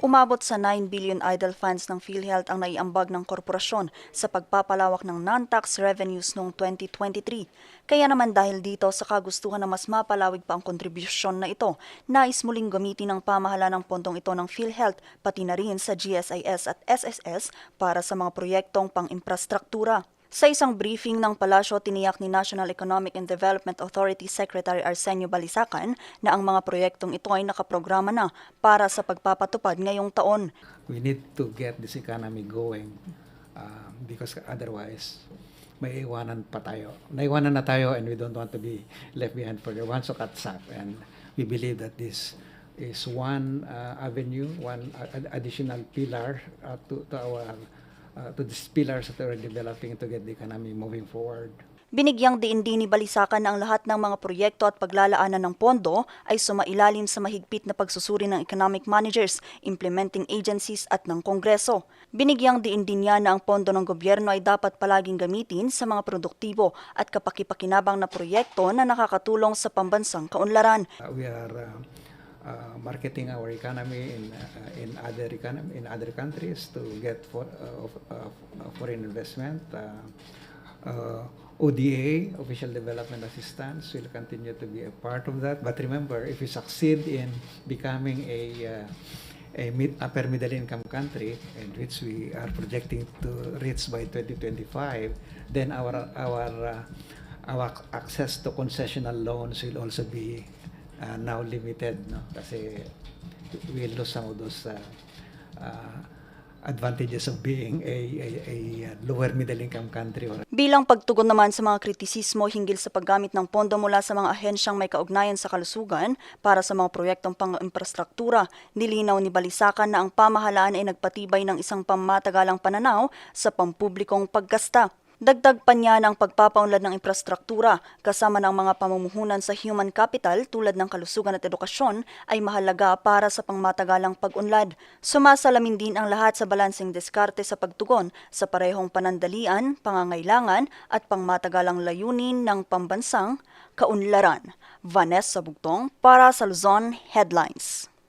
Umabot sa 9 billion idle funds ng PhilHealth ang naiambag ng korporasyon sa pagpapalawak ng non-tax revenues noong 2023. Kaya naman dahil dito sa kagustuhan na mas mapalawig pa ang kontribusyon na ito, nais muling gamitin ng pamahala ng pondong ito ng PhilHealth pati na rin sa GSIS at SSS para sa mga proyektong pang-infrastruktura. Sa isang briefing ng palasyo, tiniyak ni National Economic and Development Authority Secretary Arsenio Balisacan na ang mga proyektong ito ay nakaprograma na para sa pagpapatupad ngayong taon. we need to get this economy going um, because otherwise may iwanan pa tayo. Naiwanan na tayo and we don't want to be left behind for the one so up. And we believe that this is one uh, avenue, one uh, additional pillar uh, to, to our uh, to these pillars that we're developing to get the economy moving forward. Binigyang diin din ni Balisacan na ang lahat ng mga proyekto at paglalaanan ng pondo ay sumailalim sa mahigpit na pagsusuri ng economic managers, implementing agencies at ng Kongreso. Binigyang diin din niya na ang pondo ng gobyerno ay dapat palaging gamitin sa mga produktibo at kapakipakinabang na proyekto na nakakatulong sa pambansang kaunlaran. Uh, we are uh, marketing our economy in uh, in other economy in other countries to get for, uh, uh, foreign investment. Uh, uh, ODA, Official Development Assistance, will continue to be a part of that. But remember, if we succeed in becoming a uh, a mid, upper middle income country, and which we are projecting to reach by 2025, then our our uh, our access to concessional loans will also be uh, now limited, no? Kasi we lose some of those uh, uh, advantages of being a, a, a lower middle income country or Bilang pagtugon naman sa mga kritisismo hinggil sa paggamit ng pondo mula sa mga ahensyang may kaugnayan sa kalusugan para sa mga proyektong pang-infrastruktura, nilinaw ni Balisakan na ang pamahalaan ay nagpatibay ng isang pamatagalang pananaw sa pampublikong paggasta. Dagdag pa niya ng pagpapaunlad ng infrastruktura kasama ng mga pamumuhunan sa human capital tulad ng kalusugan at edukasyon ay mahalaga para sa pangmatagalang pag-unlad. Sumasalamin din ang lahat sa balansing diskarte sa pagtugon sa parehong panandalian, pangangailangan at pangmatagalang layunin ng pambansang kaunlaran. Vanessa Bugtong para sa Luzon Headlines.